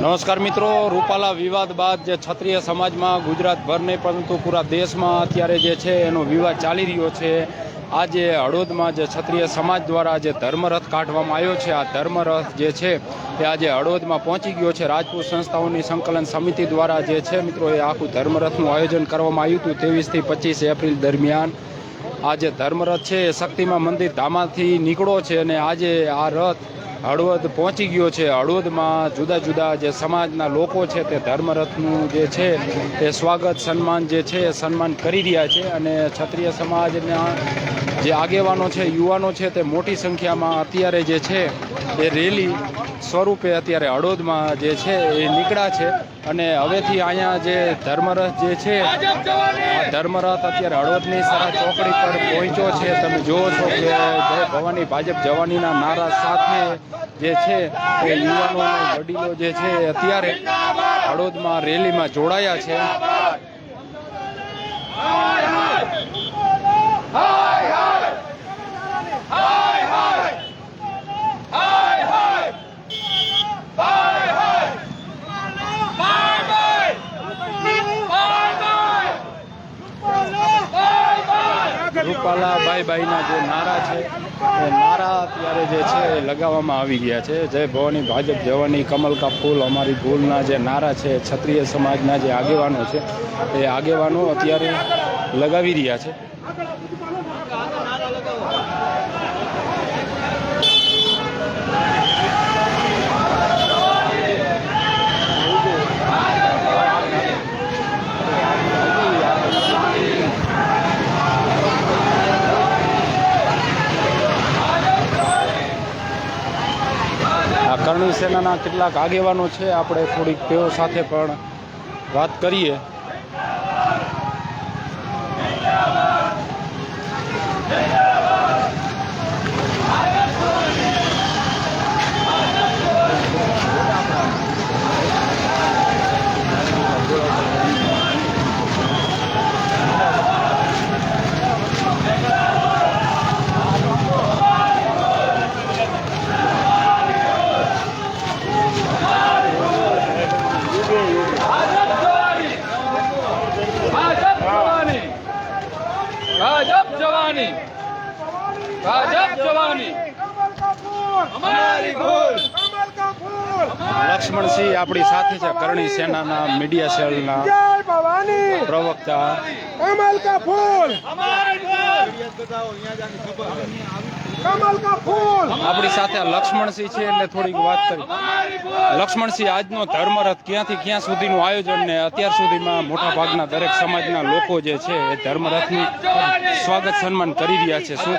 નમસ્કાર મિત્રો, રૂપાલા વિવાદ બાદ જે ક્ષત્રિય સમાજમાં ગુજરાતભર નહીં પરંતુ પૂરા દેશમાં અત્યારે જે છે એનો વિવાદ ચાલી રહ્યો છે. આજે હળોદમાં જે ક્ષત્રિય સમાજ દ્વારા જે ધર્મરથ કાઢવામાં આવ્યો છે, આ ધર્મરથ જે છે એ આજે હળોદમાં પહોંચી ગયો છે. રાજપૂત સંસ્થાઓની સંકલન સમિતિ દ્વારા જે છે મિત્રો, એ આખું ધર્મરથનું આયોજન કરવામાં આવ્યું હતું ત્રેવીસથી પચીસ એપ્રિલ દરમિયાન. આ જે ધર્મરથ છે, એ શક્તિમાં મંદિર ધામાથી નીકળો છે અને આજે આ રથ હળવદ પહોંચી ગયો છે. હળવદમાં જુદા જુદા જે સમાજના લોકો છે તે ધર્મરથનું જે છે એ સ્વાગત, સન્માન જે છે એ સન્માન કરી રહ્યા છે અને ક્ષત્રિય સમાજના જે આગેવાનો છે, યુવાનો છે તે મોટી સંખ્યામાં અત્યારે જે છે એ રેલી સ્વરૂપે અત્યારે હળોદમાં જે છે એ નીકળ્યા છે. અને હવેથી અહીંયા જે ધર્મરથ જે છે ધર્મરથ અત્યારે હળવદની સારા ચોકડી પર પહોંચ્યો છે. તમે જુઓ છો કે જય ભવાની ભાજપ જવાનીના નારા સાથે જે છે એ યુવાનો વડીલો જે છે અત્યારે હળવદમાં રેલીમાં જોડાયા છે. રૂપાલા ભાઈ ભાઈના જે નારા છે, એ નારા અત્યારે જે છે એ લગાવવામાં આવી ગયા છે. જય ભવાની ભાજપ જવાની કમલ કા ફૂલ, અમારી ભૂલના જે નારા છે, ક્ષત્રિય સમાજના જે આગેવાનો છે, એ આગેવાનો અત્યારે લગાવી રહ્યા છે. કરણી સેનાના કેટલાક આગેવાનો છે. આપણે થોડીક તેઓ સાથે પણ વાત કરીએ. ભાજપ જવાની. ભાજપ જવાની. અમારી ભૂલ. લક્ષ્મણસિંહ આપણી સાથે છે. કરણી સેનાના મીડિયા સેલના જય ભવાની. પ્રવક્તા. કમલ કા ફૂલ અમારી ભૂલ. આપણી સાથે લક્ષ્મણસિંહ છે એટલે થોડીક વાત કરી. લક્ષ્મણસિંહ આજનો ધર્મરથ ક્યાંથી ક્યાં સુધીનું આયોજન ને અત્યાર સુધીમાં મોટા ભાગના દરેક સમાજના લોકો જે છે એ ધર્મરથનું સ્વાગત સન્માન કરી રહ્યા છે. શું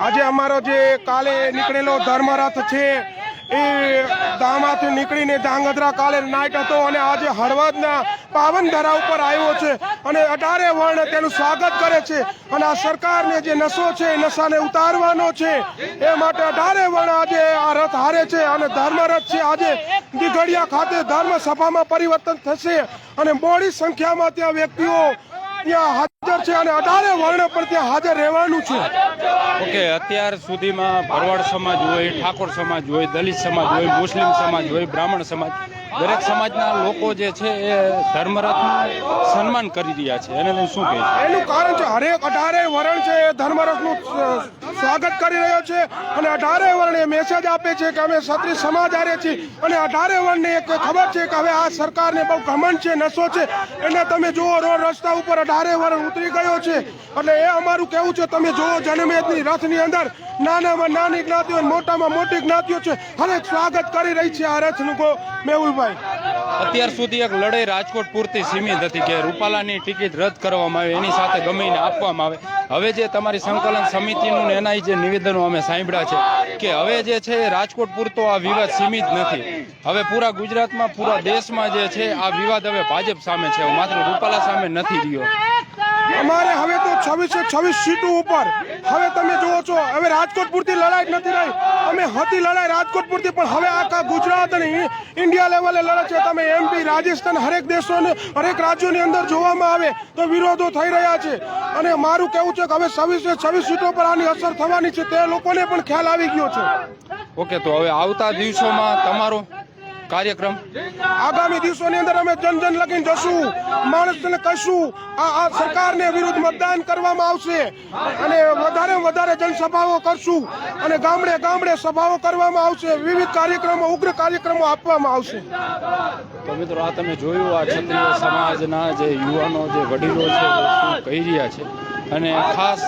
આજે અમારો જે કાલે નીકળેલો ધર્મરથ છે એ ધામાથી નીકળીને ધાંગધ્રા કાલે નાઇટ હતો અને આજે હળવદના પાવન ધરા ઉપર આવ્યો છે અને અઢારે વર્ણ તેનું સ્વાગત કરે છે. અને આ સરકારને જે નશો છે, એ નશાને ઉતારવાનો છે, એ માટે અઢારે વર્ણ આજે આ રથ હારે છે અને ધર્મરથ છે. આજે દીઘડિયા ખાતે ધર્મ સભામાં પરિવર્તન થશે અને મોડી સંખ્યામાં ત્યાં વ્યક્તિઓ ત્યાં હાજર છે અને અઢારે વર્ણ પણ ત્યાં હાજર રહેવાનું છે. ઓકે, અત્યાર સુધીમાં ભરવાડ સમાજ હોય, ઠાકોર સમાજ હોય, દલિત સમાજ હોય, મુસ્લિમ સમાજ હોય, બ્રાહ્મણ સમાજ દરેક સમાજના લોકો જે છે એ ધર્મરથનું સન્માન કરી રહ્યા છે. એને લઈને શું કહે છે? એનું કારણ છે, હરેક અઢારે વરણ છે, એ ધર્મરથનું સ્વાગત કરી રહ્યો છે અને અઢારે વર્ણ એ મેસેજ આપે છે કે અમે ક્ષત્રિય સમાજ આરે છીએ અને અઢારે વર્ણને એક ખબર છે કે હવે આ સરકારને બહુ ઘમંડ છે, નશો છે. એને તમે જુઓ, રોડ રસ્તા ઉપર અઢારે વર્ણ ઉતરી ગયો છે. એટલે એ અમારું કહેવું છે, તમે જુઓ જનમેદની રથની અંદર નાનામાં નાની જ્ઞાતિઓ મોટામાં મોટી જ્ઞાતિઓ છે. હરેક સ્વાગત કરી રહી છે આ રથનું નું મેહુલભાઈ. અત્યાર સુધી એક લડાઈ રાજકોટ પૂરતી સીમિત હતી કે રૂપાલાની ટિકિટ રદ કરવામાં આવે એની સાથે ગમીને આપવામાં આવે. હવે જે તમારી સંકલન સમિતિનું ને એના જે નિવેદનો અમે સાંભળ્યા છે કે હવે જે છે એ રાજકોટ પૂરતો આ વિવાદ સીમિત નથી. હવે પૂરા ગુજરાતમાં પૂરા દેશમાં જે છે આ વિવાદ હવે ભાજપ સામે છે. માત્ર રૂપાલા સામે નથી રહ્યો. અમારે હવે તો છવ્વીસો છવ્વીસ સીટો ઉપર. હવે તમે જુઓ છો, હવે રાજકોટ પૂરતી લડાઈ નથી રહી. અમે હતી લડાઈ રાજકોટ પૂરતી પણ હવે આખા ગુજરાત અને ઇન્ડિયા લેવલે લડે છે. તમે એમપી રાજસ્થાન હરેક દેશોને, હરેક રાજ્યોની અંદર જોવામાં આવે તો વિરોધો થઈ રહ્યા છે. અને મારું કહેવું છે કે હવે છવ્વીસે, છવ્વીસ સીટો પર આની અસર થવાની છે, તે લોકોને પણ ખ્યાલ આવી ગયો છે. ઓકે, તો હવે આવતા દિવસોમાં તમારો કાર્યક્રમ. આગામી દિવસોની અંદર અમે જન જન લગીને જશું. માણસને કહીશું આ આ સરકારને વિરુદ્ધ મતદાન કરવામાં આવશે. અને વધારે વધારે જનસભાઓ કરશું. અને ગામડે ગામડે સભાઓ કરવામાં આવશે. વિવિધ કાર્યક્રમો ઉગ્ર કાર્યક્રમો આપવામાં આવશે. તો મિત્રો આ તમે જોયું આ ક્ષત્રિય સમાજના જે યુવાનો જે વડીલો છે શું કહી રહ્યા છે? અને ખાસ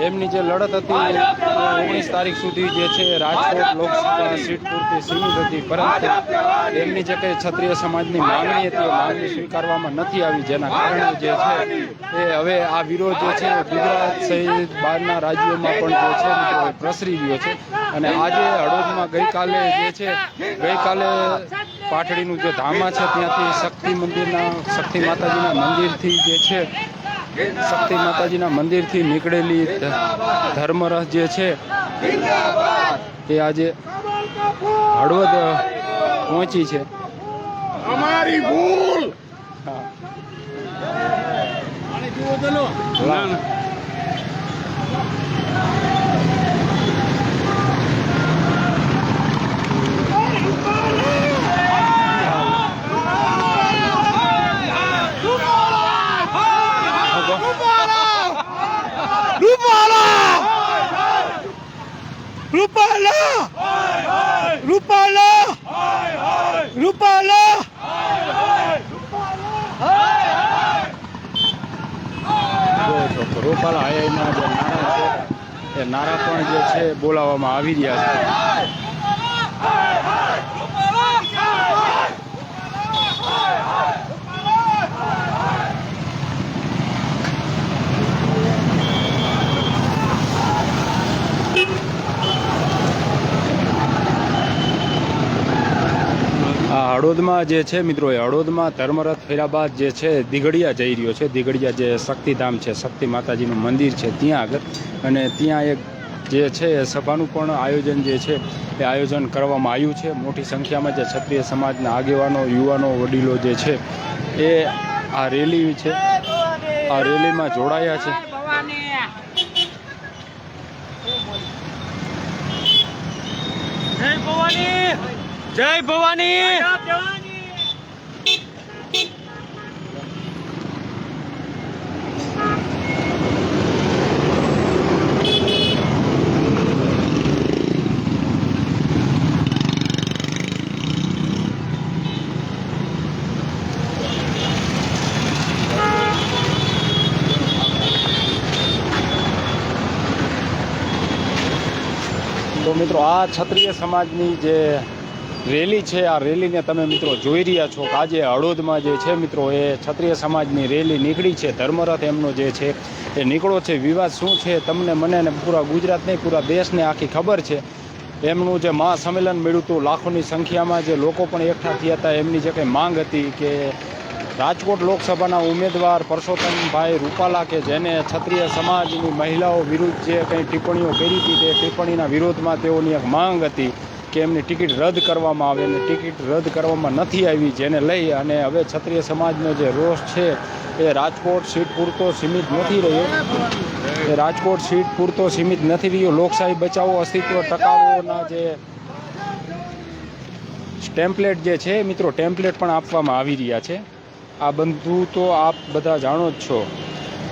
એમની જે લડત હતી ઓગણીસ તારીખ સુધી જે છે, રાજકોટ લોકસભા સીટ પૂરતી સીમિત હતી, પરંતુ એમની જે કંઈ ક્ષત્રિય સમાજની માંગણી હતી, એ માંગણી સ્વીકારવામાં નથી આવી, જેના કારણે જે છે, એ હવે આ વિરોધ જે છે ગુજરાત સહિત બહારના રાજ્યોમાં પણ જે છે પ્રસરી ગયો છે. અને આજે હળવદમાં ગઈકાલે જે છે, ગઈકાલે પાટડીનું જે ધામા છે, ત્યાંથી શક્તિ મંદિરના, શક્તિ માતાજીના મંદિરથી જે છે શક્તિ માતાજીના મંદિરથી નીકળેલી ધર્મરથ જે છે તે આજે હળવદ પહોંચી છે. અમારી ભૂલ હા. ના, ના. રૂપાલા રૂપાલા રૂપાલા છો તો રૂપાલા આઈઆઈના જે નારા છે, એ નારા પણ જે છે બોલાવવામાં આવી રહ્યા છે. હળોદમાં જે છે મિત્રો એ હળોદમાં ધર્મરથ ફેર્યા બાદ જે છે દિગડિયા જઈ રહ્યો છે. દિગડિયા જે શક્તિધામ છે, શક્તિ માતાજીનું મંદિર છે ત્યાં આગળ. અને ત્યાં એક જે છે, એ સભાનું પણ આયોજન જે છે, એ આયોજન કરવામાં આવ્યું છે. મોટી સંખ્યામાં જે ક્ષત્રિય સમાજના આગેવાનો, યુવાનો, વડીલો જે છે, એ આ રેલી છે, આ રેલીમાં જોડાયા છે. ભવાની! તો મિત્રો આ ક્ષત્રિય સમાજની જે રેલી છે. આ રેલીને તમે મિત્રો જોઈ રહ્યા છો કે આજે હળોદમાં જે છે મિત્રો એ ક્ષત્રિય સમાજની રેલી નીકળી છે. ધર્મરથ એમનો જે છે એ નીકળો છે. વિવાદ શું છે તમને મને પૂરા ગુજરાત નહીં, પૂરા દેશને આખી ખબર છે. એમનું જે મહાસંમેલન મળ્યું હતું, લાખોની સંખ્યામાં જે લોકો પણ એકઠા થયા હતા, એમની જે કંઈ માંગ હતી કે રાજકોટ લોકસભાના ઉમેદવાર પરસોત્તમભાઈ રૂપાલા કે જેને ક્ષત્રિય સમાજની મહિલાઓ વિરુદ્ધ જે કંઈ ટિપ્પણીઓ કરી હતી, તે ટિપ્પણીના વિરોધમાં તેઓની એક માંગ હતી. કે એમની ટિકિટ રદ કરવામાં આવે અને ટિકિટ રદ કરવામાં નથી આવી જેને લઈ અને હવે ક્ષત્રિય સમાજનો જે રોષ છે, એ રાજકોટ સીટ પૂરતો સીમિત નથી રહ્યો. રાજકોટ સીટ પૂરતો સીમિત નથી રહ્યો. લોકશાહી બચાવો, અસ્તિત્વ ટકાવોના જે ટેમ્પલેટ જે છે, મિત્રો, ટેમ્પલેટ પણ આપવામાં આવી રહ્યા છે. આ બધું તો આપ બધા જાણો જ છો.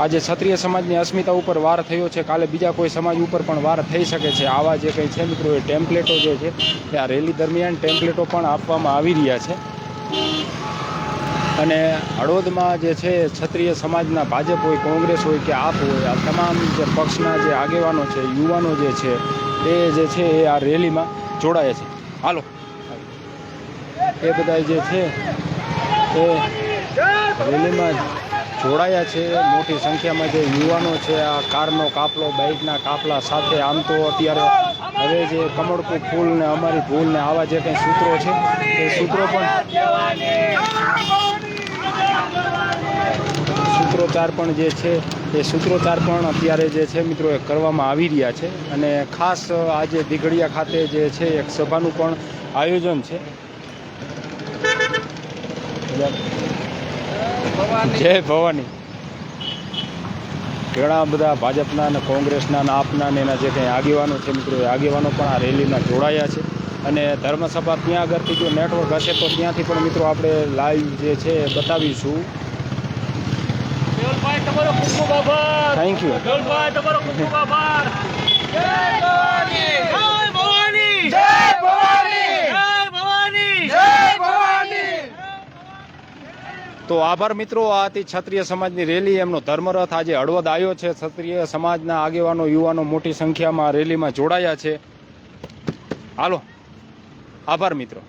આજે ક્ષત્રિય સમાજની અસ્મિતા ઉપર વાર થયો છે. કાલે બીજા કોઈ સમાજ ઉપર પણ વાર થઈ શકે છે. આવા જે કંઈ છે મિત્રો, એ ટેમ્પલેટો જે છે, એ આ રેલી દરમિયાન ટેમ્પલેટો પણ આપવામાં આવી રહ્યા છે. અને હળવદમાં જે છે, ક્ષત્રિય સમાજના ભાજપ હોય, કોંગ્રેસ હોય કે આપ હોય, આ તમામ જે પક્ષના જે આગેવાનો છે, યુવાનો જે છે, એ જે છે, એ આ રેલીમાં જોડાયા છે. હાલો. એ બધા જે છે, એ રેલીમાં જોડાયા છે. મોટી સંખ્યામાં જે યુવાનો છે, આ કારનો કાફલો બાઇકના કાફલા સાથે આમ તો અત્યારે હવે જે કમળકુ ફૂલ ને અમારી ભૂલ ને આવા જે કંઈ સૂત્રો છે, એ સૂત્રો પણ સૂત્રોચ્ચાર પણ જે છે, એ સૂત્રોચ્ચાર પણ અત્યારે જે છે મિત્રો, એ કરવામાં આવી રહ્યા છે. અને ખાસ આજે દીઘડિયા ખાતે જે છે, એક સભાનું પણ આયોજન છે. જય ભવાની. ઘણા બધા ભાજપના અને કોંગ્રેસના અને આપના ને એના જે કંઈ આગેવાનો છે મિત્રો એ આગેવાનો પણ આ રેલીમાં જોડાયા છે. અને ધર્મસભા ત્યાં આગળથી જો નેટવર્ક હશે તો ત્યાંથી પણ મિત્રો આપણે લાઈવ જે છે એ બતાવીશું. થેન્ક યુ તમારો ખૂબ ખૂબ આભાર જય ભવાની જય ભવાની જય ભવાની જય ભવાની જય ભવાની તો આભાર મિત્રો, આ હતી ક્ષત્રિય સમાજની રેલી. એમનો ધર્મરથ આજે હળવદ આવ્યો છે. ક્ષત્રિય સમાજના આગેવાનો, યુવાનો મોટી સંખ્યામાં રેલીમાં જોડાયા છે. હાલો, આભાર મિત્રો.